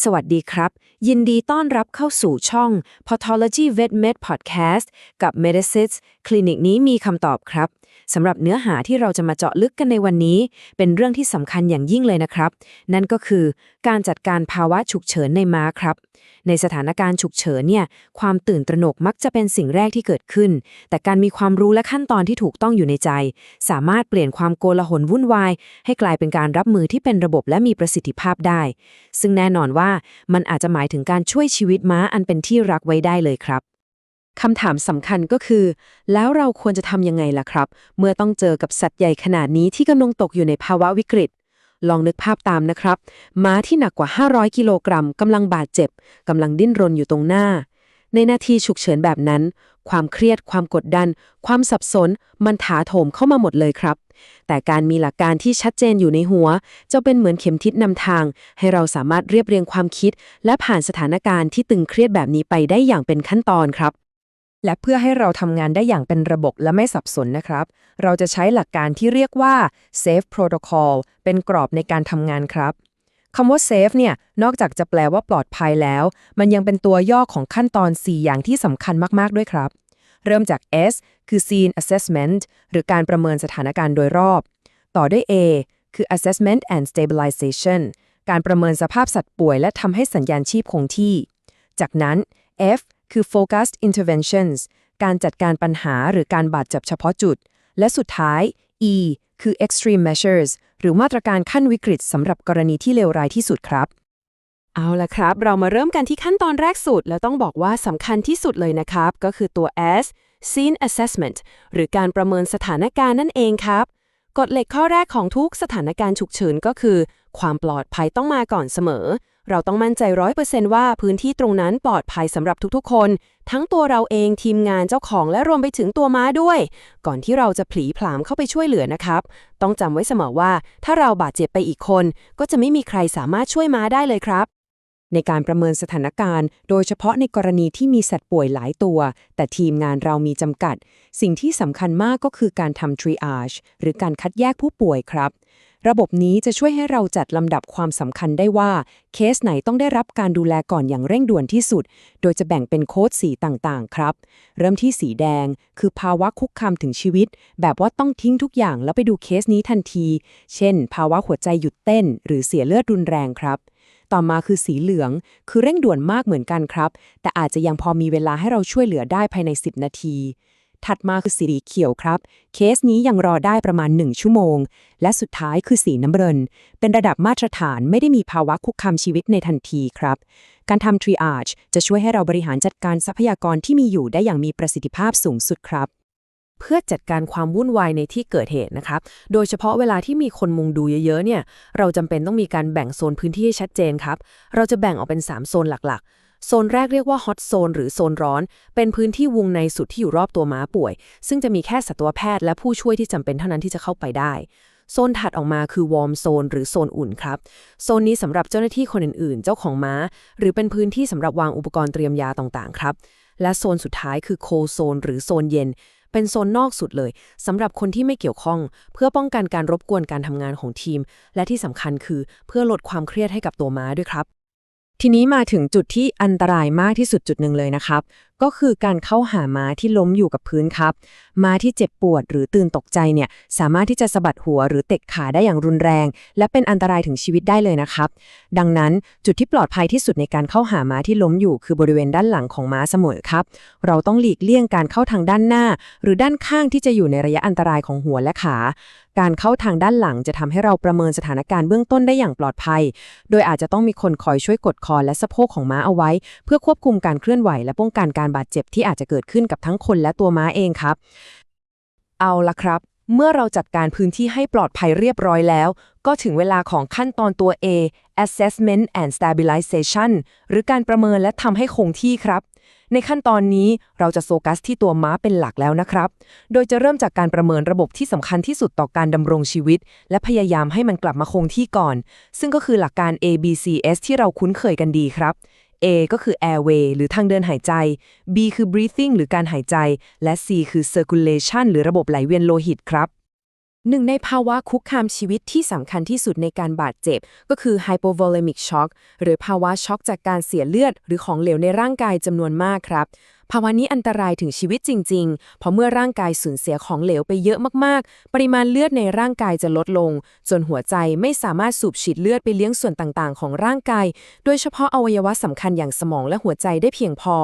สวัสดีครับ ยินดีต้อนรับเข้าสู่ช่อง Pathology Vet Med Podcast กับ Medicines คลินิกนี้มีคำตอบครับ สำหรับเนื้อหาที่เราจะมาเจาะลึกกันในวันนี้ เป็นเรื่องที่สำคัญอย่างยิ่งเลยนะครับ นั่นก็คือการจัดการภาวะฉุกเฉินในม้าครับ ในสถานการณ์ฉุกเฉินเนี่ยความตื่นตระหนกมักจะเป็นสิ่งแรกที่เกิดขึ้น แต่การมีความรู้และขั้นตอนที่ถูกต้องอยู่ในใจ สามารถเปลี่ยนความโกลาหลวุ่นวาย ให้กลายเป็นการรับมือที่เป็นระบบและมีประสิทธิภาพได้ ซึ่งแน่นอนว่ามันอาจจะหมายถึงการช่วยชีวิตม้าอันเป็นที่รักไว้ได้เลยครับ คำถามสำคัญก็คือ แล้วเราควรจะทำยังไงล่ะครับ เมื่อต้องเจอกับสัตว์ใหญ่ขนาดนี้ที่กำลังตกอยู่ในภาวะวิกฤต ลองนึกภาพตามนะครับ ม้าที่หนักกว่า 500 กิโลกรัมกำลังบาดเจ็บกำลังดิ้นรนอยู่ตรงหน้า ในนาทีฉุกเฉินแบบนั้น ความเครียด ความกดดัน ความสับสน มันถาโถมเข้ามาหมดเลยครับ แต่การมีหลักการที่ชัดเจนอยู่ในหัว จะเป็นเหมือนเข็มทิศนำทาง ให้เราสามารถเรียบเรียงความคิด และผ่านสถานการณ์ที่ตึงเครียดแบบนี้ไปได้อย่างเป็นขั้นตอนครับ และเพื่อให้เราทำงานได้อย่างเป็นระบบและไม่สับสนนะครับ เราจะใช้หลักการที่เรียกว่า Safe Protocol เป็นกรอบในการทำงานครับคำว่า Safe เนี่ย นอกจากจะแปลว่าปลอดภัยแล้ว มันยังเป็นตัวย่อของขั้นตอน 4 อย่างที่สำคัญมาก ๆ ด้วยครับ เริ่มจาก S คือ Scene Assessment หรือการประเมินสถานการณ์โดยรอบ ต่อด้วย A คือ Assessment and Stabilization การประเมินสภาพสัตว์ป่วย และทำให้สัญญาณชีพคงที่ จากนั้น F คือ Focused Interventions การจัดการปัญหาหรือการบาดเจ็บเฉพาะจุด และสุดท้าย E คือ Extreme Measures หรือมาตรการขั้นวิกฤตสำหรับกรณีที่เลวร้ายที่สุดครับ เอาละครับ เรามาเริ่มกันที่ขั้นตอนแรกสุด แล้วต้องบอกว่าสำคัญที่สุดเลยนะครับ ก็คือตัว S Scene Assessment หรือการประเมินสถานการณ์นั่นเองครับกฎเหล็กข้อแรกของทุกสถานการณ์ฉุกเฉินก็คือ ความปลอดภัยต้องมาก่อนเสมอ เราต้องมั่นใจร้อยเปอร์เซนต์ว่าพื้นที่ตรงนั้นปลอดภัยสำหรับทุกๆ คน ทั้งตัวเราเองทีมงานเจ้าของและรวมไปถึงตัวม้าด้วย ก่อนที่เราจะผลีผลามเข้าไปช่วยเหลือนะครับ ต้องจำไว้เสมอว่า ถ้าเราบาดเจ็บไปอีกคน ก็จะไม่มีใครสามารถช่วยม้าได้เลยครับ ในการประเมินสถานการณ์ โดยเฉพาะในกรณีที่มีสัตว์ป่วยหลายตัว แต่ทีมงานเรามีจำกัด สิ่งที่สำคัญมากก็คือการทำ triage หรือการคัดแยกผู้ป่วยครับ ระบบนี้จะช่วยให้เราจัดลำดับความสำคัญได้ว่า เคสไหนต้องได้รับการดูแลก่อนอย่างเร่งด่วนที่สุด โดยจะแบ่งเป็นโค้ดสีต่างๆ ครับ เริ่มที่สีแดง คือภาวะคุกคามถึงชีวิต แบบว่าต้องทิ้งทุกอย่างแล้วไปดูเคสนี้ทันที เช่น ภาวะหัวใจหยุดเต้น หรือเสียเลือดรุนแรงครับต่อมาคือสีเหลือง คือเร่งด่วนมากเหมือนกันครับ แต่อาจจะยังพอมีเวลาให้เราช่วยเหลือได้ภายใน 10 นาที ถัดมาคือสีเขียวครับ เคสนี้ยังรอได้ประมาณ 1 ชั่วโมง และสุดท้ายคือสีน้ำเงิน เป็นระดับมาตรฐานไม่ได้มีภาวะคุกคามชีวิตในทันทีครับ การทำ triage จะช่วยให้เราบริหารจัดการทรัพยากรที่มีอยู่ได้อย่างมีประสิทธิภาพสูงสุดครับเพื่อจัดการความวุ่นวายในที่เกิดเหตุนะครับ โดยเฉพาะเวลาที่มีคนมุงดูเยอะๆ เนี่ย เราจำเป็นต้องมีการแบ่งโซนพื้นที่ให้ชัดเจนครับ เราจะแบ่งออกเป็น 3 โซนหลักๆ โซนแรกเรียกว่าฮอตโซนหรือโซนร้อน เป็นพื้นที่วงในสุดที่อยู่รอบตัวม้าป่วย ซึ่งจะมีแค่สัตวแพทย์และผู้ช่วยที่จำเป็นเท่านั้นที่จะเข้าไปได้ โซนถัดออกมาคือวอร์มโซนหรือโซนอุ่นครับ โซนนี้สำหรับเจ้าหน้าที่คนอื่นๆ เจ้าของม้า หรือเป็นพื้นที่สำหรับวางอุปกรณ์เตรียมยาต่างๆ ครับ และโซนสุดท้ายคือโคโซน หรือโซนเย็นเป็นโซนนอกสุดเลยสำหรับคนที่ไม่เกี่ยวข้อง เพื่อป้องกันการรบกวนการทำงานของทีม และที่สำคัญคือเพื่อลดความเครียดให้กับตัวม้าด้วยครับ ทีนี้มาถึงจุดที่อันตรายมากที่สุดจุดหนึ่งเลยนะครับ ก็คือการเข้าหาม้าที่ล้มอยู่กับพื้นครับ ม้าที่เจ็บปวดหรือตื่นตกใจเนี่ย สามารถที่จะสะบัดหัวหรือเตะขาได้อย่างรุนแรง และเป็นอันตรายถึงชีวิตได้เลยนะครับ ดังนั้นจุดที่ปลอดภัยที่สุดในการเข้าหาม้าที่ล้มอยู่ คือบริเวณด้านหลังของม้าเสมอครับ เราต้องหลีกเลี่ยงการเข้าทางด้านหน้า หรือด้านข้างที่จะอยู่ในระยะอันตรายของหัวและขา การเข้าทางด้านหลังจะทำให้เราประเมินสถานการณ์เบื้องต้นได้อย่างปลอดภัย โดยอาจจะต้องมีคนคอยช่วยกดคอและสะโพกของม้าเอาไว้ เพื่อควบคุมการเคลื่อนไหว และป้องกันการบาดเจ็บที่อาจจะเกิดขึ้นกับทั้งคนและตัวม้าเองครับ เอาละครับ เมื่อเราจัดการพื้นที่ให้ปลอดภัยเรียบร้อยแล้ว ก็ถึงเวลาของขั้นตอนตัว A assessment and stabilization หรือการประเมินและทำให้คงที่ครับ ในขั้นตอนนี้เราจะโฟกัสที่ตัวม้าเป็นหลักแล้วนะครับ โดยจะเริ่มจากการประเมินระบบที่สำคัญที่สุดต่อการดำรงชีวิต และพยายามให้มันกลับมาคงที่ก่อน ซึ่งก็คือหลักการ ABCS ที่เราคุ้นเคยกันดีครับ A ก็คือ airway หรือทางเดินหายใจ B คือ breathing หรือการหายใจ และ C คือ circulation หรือระบบไหลเวียนโลหิตครับ หนึ่งในภาวะคุกคามชีวิตที่สำคัญที่สุดในการบาดเจ็บ ก็คือ hypovolemic shock หรือภาวะช็อกจากการเสียเลือด หรือของเหลวในร่างกายจำนวนมากครับ ภาวะนี้อันตรายถึงชีวิตจริง ๆ เพราะเมื่อร่างกายสูญเสียของเหลวไปเยอะมากๆ ปริมาณเลือดในร่างกายจะลดลง จนหัวใจไม่สามารถสูบฉีดเลือดไปเลี้ยงส่วนต่างๆ ของร่างกาย โดยเฉพาะอวัยวะสำคัญอย่างสมองและหัวใจได้เพียงพอ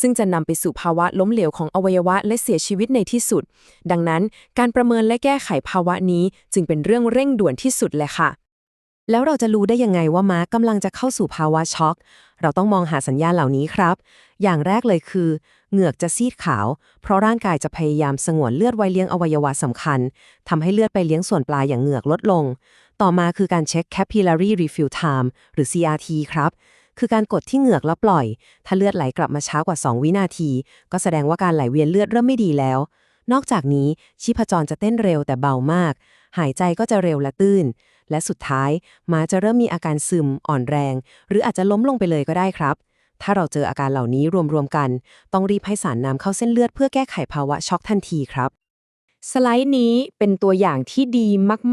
ซึ่งจะนำไปสู่ภาวะล้มเหลวของอวัยวะและเสียชีวิตในที่สุด ดังนั้นการประเมินและแก้ไขภาวะนี้จึงเป็นเรื่องเร่งด่วนที่สุดเลยค่ะ แล้วเราจะรู้ได้ยังไงว่าม้ากำลังจะเข้าสู่ภาวะช็อก เราต้องมองหาสัญญาณเหล่านี้ครับ อย่างแรกเลยคือ เหงือกจะซีดขาว เพราะร่างกายจะพยายามสงวนเลือดไว้เลี้ยงอวัยวะสำคัญทำให้เลือดไปเลี้ยงส่วนปลายอย่างเหงือกลดลง ต่อมาคือการเช็ค capillary refill time หรือ CRT ครับ คือการกดที่เหงือกแล้วปล่อย ถ้าเลือดไหลกลับมาช้ากว่า 2 วินาที ก็แสดงว่าการไหลเวียนเลือดเริ่มไม่ดีแล้ว นอกจากนี้ชีพจรจะเต้นเร็วแต่เบามาก หายใจก็จะเร็วและตื้น และสุดท้ายม้าจะเริ่มมีอาการซึม อ่อนแรง หรืออาจจะล้มลงไปเลยก็ได้ครับ ถ้าเราเจออาการเหล่านี้รวมๆกัน ต้องรีบให้สารน้ำเข้าเส้นเลือดเพื่อแก้ไขภาวะช็อกทันทีครับ สไลด์นี้เป็นตัวอย่างที่ดี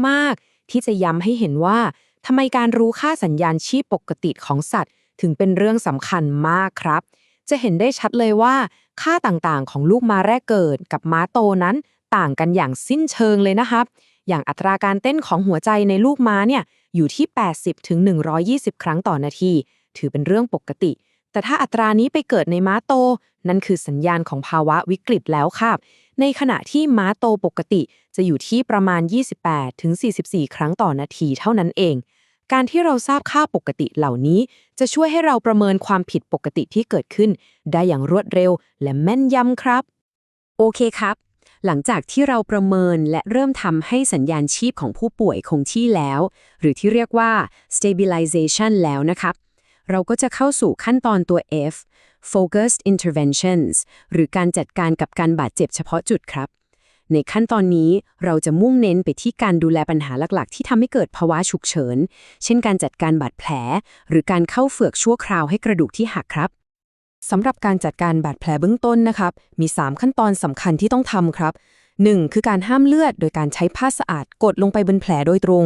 มากๆ ที่จะย้ำให้เห็นว่าทำไมการรู้ค่าสัญญาณชีพปกติของสัตว์ ถึงเป็นเรื่องสำคัญมากครับ จะเห็นได้ชัดเลยว่า ค่าต่างๆ ของลูกม้าแรกเกิดกับม้าโตนั้นต่างกันอย่างสิ้นเชิงเลยนะครับ อย่างอัตราการเต้นของหัวใจในลูกม้าเนี่ยอยู่ที่ 80ถึง120ครั้งต่อนาที ถือเป็นเรื่องปกติ แต่ถ้าอัตรานี้ไปเกิดในม้าโต นั่นคือสัญญาณของภาวะวิกฤตแล้วครับในขณะที่ม้าโตปกติจะอยู่ที่ประมาณ 28ถึง44ครั้งต่อนาทีเท่านั้นเองการที่เราทราบค่าปกติเหล่านี้ จะช่วยให้เราประเมินความผิดปกติที่เกิดขึ้น ได้อย่างรวดเร็วและแม่นยำครับ โอเคครับ หลังจากที่เราประเมินและเริ่มทำให้สัญญาณชีพของผู้ป่วยคงที่แล้ว หรือที่เรียกว่า stabilization แล้วนะครับเราก็จะเข้าสู่ขั้นตอนตัว F focused interventions หรือการจัดการกับการบาดเจ็บเฉพาะจุดครับ ในขั้นตอนนี้เราจะมุ่งเน้นไปที่การดูแลปัญหาหลักๆ ที่ทำให้เกิดภาวะฉุกเฉิน เช่นการจัดการบาดแผล หรือการเข้าเฝือกชั่วคราวให้กระดูกที่หักครับ สำหรับการจัดการบาดแผลเบื้องต้นนะครับ มี 3 ขั้นตอนสำคัญที่ต้องทำครับ 1. คือการห้ามเลือดโดยการใช้ผ้าสะอาดกดลงไปบนแผลโดยตรง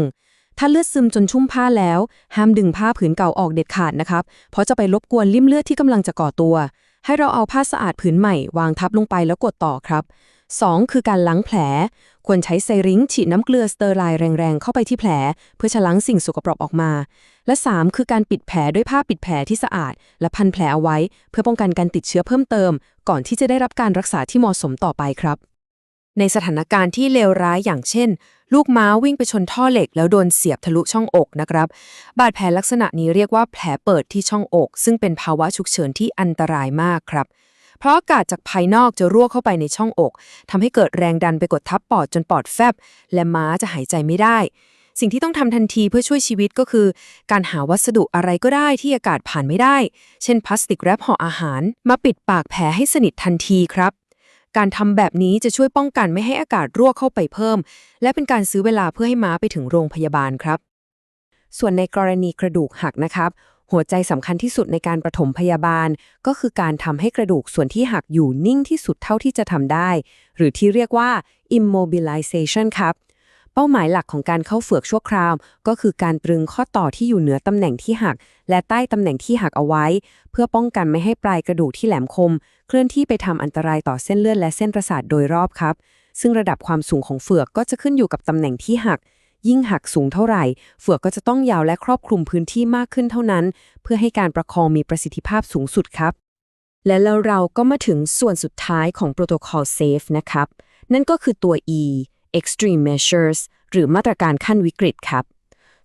ถ้าเลือดซึมจนชุ่มผ้าแล้ว ห้ามดึงผ้าผืนเก่าออกเด็ดขาดนะครับ เพราะจะไปรบกวนริ่มเลือดที่กำลังจะก่อตัว ให้เราเอาผ้าสะอาดผืนใหม่ วางทับลงไปแล้วกดต่อครับ 2. คือการล้างแผล ควรใช้ไซริงฉีดน้ำเกลือสเตอร์ไลน์แรงๆ เข้าไปที่แผล เพื่อชะล้างสิ่งสกปรกออกมา และ 3 คือการปิดแผลด้วยผ้าปิดแผลที่สะอาด และพันแผลเอาไว้ เพื่อป้องกันการติดเชื้อเพิ่มเติม ก่อนที่จะได้รับการรักษาที่เหมาะสมต่อไปครับ ในสถานการณ์ที่เลวร้ายอย่างเช่น ลูกม้าวิ่งไปชนท่อเหล็ก แล้วโดนเสียบทะลุช่องอกนะครับ บาดแผลลักษณะนี้เรียกว่าแผลเปิดที่ช่องอก ซึ่งเป็นภาวะฉุกเฉินที่อันตรายมากครับ เพราะอากาศจากภายนอกจะรั่วเข้าไปในช่องอกทำให้เกิดแรงดันไปกดทับปอดจนปอดแฟบ และม้าจะหายใจไม่ได้ สิ่งที่ต้องทำทันทีเพื่อช่วยชีวิตก็คือ การหาวัสดุอะไรก็ได้ที่อากาศผ่านไม่ได้ เช่นพลาสติกแรปห่ออาหาร มาปิดปากแผลให้สนิททันทีครับการทำแบบนี้จะช่วยป้องกันไม่ให้อากาศรั่วเข้าไปเพิ่ม และเป็นการซื้อเวลาเพื่อให้ม้าไปถึงโรงพยาบาลครับ ส่วนในกรณีกระดูกหักนะครับ หัวใจสำคัญที่สุดในการประถมพยาบาล ก็คือการทำให้กระดูกส่วนที่หักอยู่นิ่งที่สุดเท่าที่จะทำได้ หรือที่เรียกว่า immobilization ครับ เป้าหมายหลักของการเข้าเฝือกชั่วคราว ก็คือการตรึงข้อต่อที่อยู่เหนือตำแหน่งที่หัก และใต้ตำแหน่งที่หักเอาไว้ เพื่อป้องกันไม่ให้ปลายกระดูกที่แหลมคม เคลื่อนที่ไปทำอันตรายต่อเส้นเลือดและเส้นประสาทโดยรอบครับ ซึ่งระดับความสูงของเฝือกก็จะขึ้นอยู่กับตำแหน่งที่หัก ยิ่งหักสูงเท่าไหร่เฝือกก็จะต้องยาวและครอบคลุมพื้นที่มากขึ้นเท่านั้น เพื่อให้การประคองมีประสิทธิภาพสูงสุดครับ และแล้วเราก็มาถึงส่วนสุดท้ายของโปรโตคอล SAFE นะครับ นั่นก็คือตัว E extreme measures หรือมาตรการขั้นวิกฤตครับ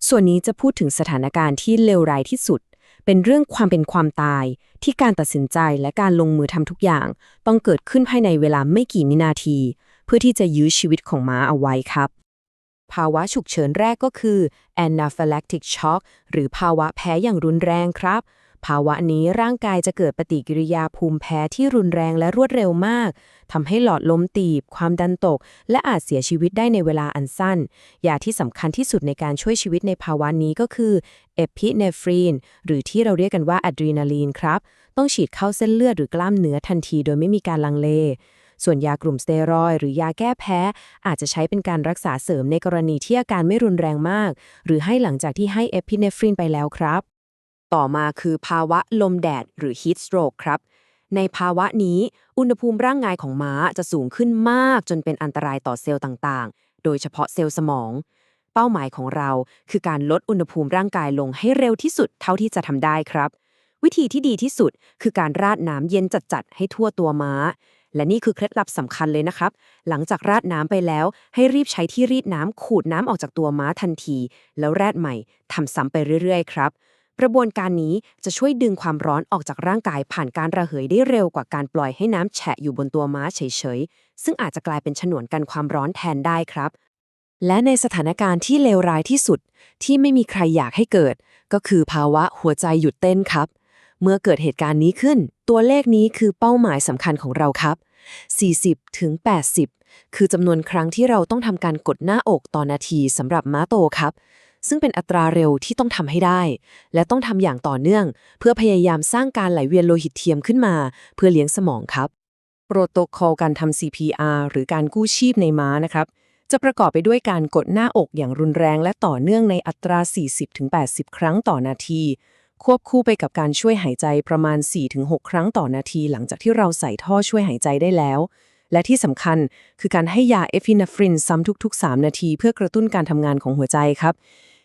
ส่วนนี้จะพูดถึงสถานการณ์ที่เลวร้ายที่สุด เป็นเรื่องความเป็นความตาย ที่การตัดสินใจและการลงมือทำทุกอย่าง ต้องเกิดขึ้นภายในเวลาไม่กี่วินาที เพื่อที่จะยื้อชีวิตของม้าเอาไว้ครับ ภาวะฉุกเฉินแรกก็คือ anaphylactic shock หรือภาวะแพ้อย่างรุนแรงครับ ภาวะนี้ร่างกายจะเกิดปฏิกิริยาภูมิแพ้ที่รุนแรงและรวดเร็วมากทำให้หลอดลมตีบ ความดันตก และอาจเสียชีวิตได้ในเวลาอันสั้น ยาที่สำคัญที่สุดในการช่วยชีวิตในภาวะนี้ก็คือ epinephrine หรือที่เราเรียกกันว่าอะดรีนาลีนครับ ต้องฉีดเข้าเส้นเลือดหรือกล้ามเนื้อทันทีโดยไม่มีการลังเล ส่วนยากลุ่มสเตียรอยหรือยาแก้แพ้ อาจจะใช้เป็นการรักษาเสริมในกรณีที่อาการไม่รุนแรงมาก หรือให้หลังจากที่ให้เอพิเนฟรินไปแล้วครับ ต่อมาคือภาวะลมแดดหรือ heat stroke ครับในภาวะนี้ อุณหภูมิร่างกายของม้าจะสูงขึ้นมากจนเป็นอันตรายต่อเซลล์ต่างๆ โดยเฉพาะเซลล์สมอง เป้าหมายของเราคือการลดอุณหภูมิร่างกายลงให้เร็วที่สุดเท่าที่จะทำได้ครับ วิธีที่ดีที่สุดคือการราดน้ำเย็นจัดๆให้ทั่วตัวม้า และนี่คือเคล็ดลับสำคัญเลยนะครับ หลังจากราดน้ำไปแล้ว ให้รีบใช้ที่รีดน้ำขูดน้ำออกจากตัวม้าทันที แล้วแรดใหม่ทำซ้ำไปเรื่อยๆ ครับ กระบวนการนี้จะช่วยดึงความร้อนออกจากร่างกายผ่านการระเหยได้เร็วกว่าการปล่อยให้น้ำแฉะอยู่บนตัวม้าเฉยๆ ซึ่งอาจจะกลายเป็นฉนวนกันความร้อนแทนได้ครับ และในสถานการณ์ที่เลวร้ายที่สุดที่ไม่มีใครอยากให้เกิด ก็คือภาวะหัวใจหยุดเต้นครับเมื่อเกิดเหตุการณ์นี้ขึ้น ตัวเลขนี้คือเป้าหมายสำคัญของเราครับ 40 ถึง 80 คือจำนวนครั้งที่เราต้องทำการกดหน้าอกต่อนาทีสำหรับม้าโตครับ ซึ่งเป็นอัตราเร็วที่ต้องทำให้ได้ และต้องทำอย่างต่อเนื่อง เพื่อพยายามสร้างการไหลเวียนโลหิตเทียมขึ้นมา เพื่อเลี้ยงสมองครับ โปรโตคอลการทำ CPR หรือการกู้ชีพในม้านะครับจะประกอบไปด้วยการกดหน้าอกอย่างรุนแรงและต่อเนื่องในอัตรา 40-80 ครั้งต่อนาที ควบคู่ไปกับการช่วยหายใจประมาณ 4-6 ครั้งต่อนาที หลังจากที่เราใส่ท่อช่วยหายใจได้แล้ว และที่สำคัญคือการให้ยาเอฟินาฟรินซ้ำทุกๆ 3 นาที เพื่อกระตุ้นการทำงานของหัวใจครับ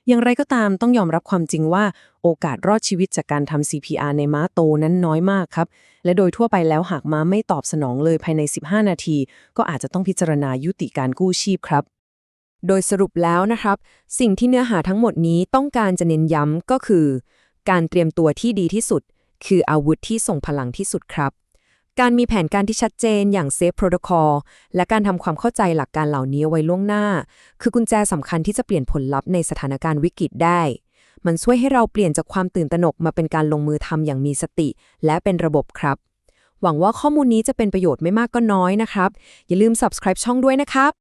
อย่างไรก็ตามต้องยอมรับความจริงว่าโอกาสรอดชีวิตจากการทำ CPR ในม้าโตนั้นน้อยมากครับ และโดยทั่วไปแล้วหากม้าไม่ตอบสนองเลยภายใน 15 นาที ก็อาจจะต้องพิจารณายุติการกู้ชีพครับโดยสรุปแล้วนะครับ สิ่งที่เนื้อหาทั้งหมดนี้ต้องการจะเน้นย้ำก็คือ การเตรียมตัวที่ดีที่สุด คืออาวุธที่ส่งพลังที่สุดครับ การมีแผนการที่ชัดเจนอย่าง Safe Protocol และการทำความเข้าใจหลักการเหล่านี้ไว้ล่วงหน้า คือกุญแจสำคัญที่จะเปลี่ยนผลลัพธ์ในสถานการณ์วิกฤตได้ มันช่วยให้เราเปลี่ยนจากความตื่นตระหนกมาเป็นการลงมือทำอย่างมีสติ และเป็นระบบครับ หวังว่าข้อมูลนี้จะเป็นประโยชน์ไม่มากก็น้อยนะครับ อย่าลืม subscribe ช่องด้วยนะครับ